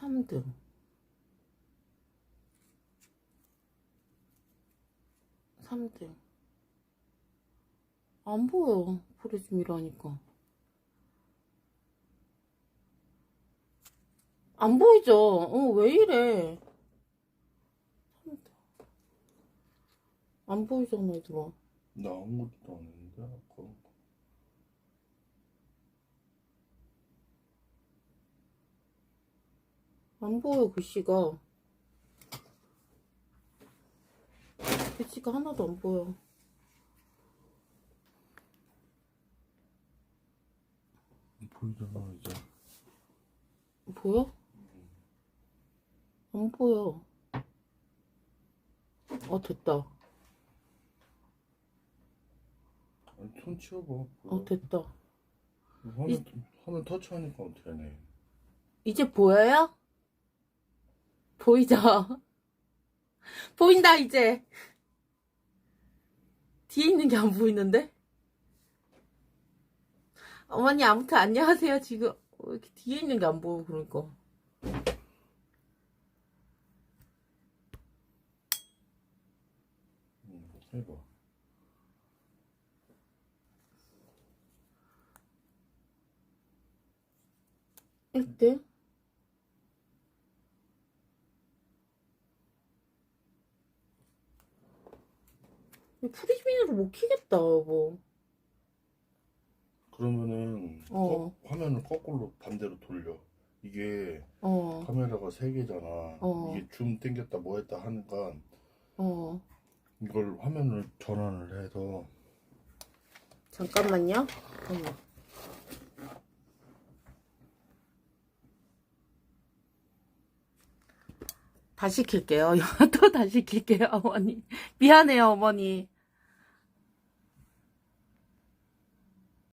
3등. 삼등안 보여. 프리즘이라니까. 안 보이죠? 어, 왜 이래? 3등. 안 보이잖아, 얘들아. 나 아무것도 안 했는데 아까 안 보여, 글씨가. 글씨가 하나도 안 보여. 보이잖아 이제 보여? 안 보여. 어, 됐다. 아니 손 치워봐 어, 됐다. 화면, 화면 터치하니까 하네 이제 보여요? 보이죠? 보인다, 이제. 뒤에 있는 게 안 보이는데? 어머니, 아무튼 안녕하세요. 지금, 왜 이렇게 뒤에 있는 게 안 보여, 그러니까. 응, 해봐 이때? 프리즈민으로 못 키겠다, 여보. 그러면은 어. 거- 화면을 거꾸로 반대로 돌려 이게 어, 카메라가 세 개잖아 어. 이게 줌 땡겼다 뭐 했다 하니까 어. 이걸 화면을 전환을 해서 잠깐만요. 잠깐만. 다시 킬게요. 또 다시 킬게요, 어머니. 미안해요, 어머니.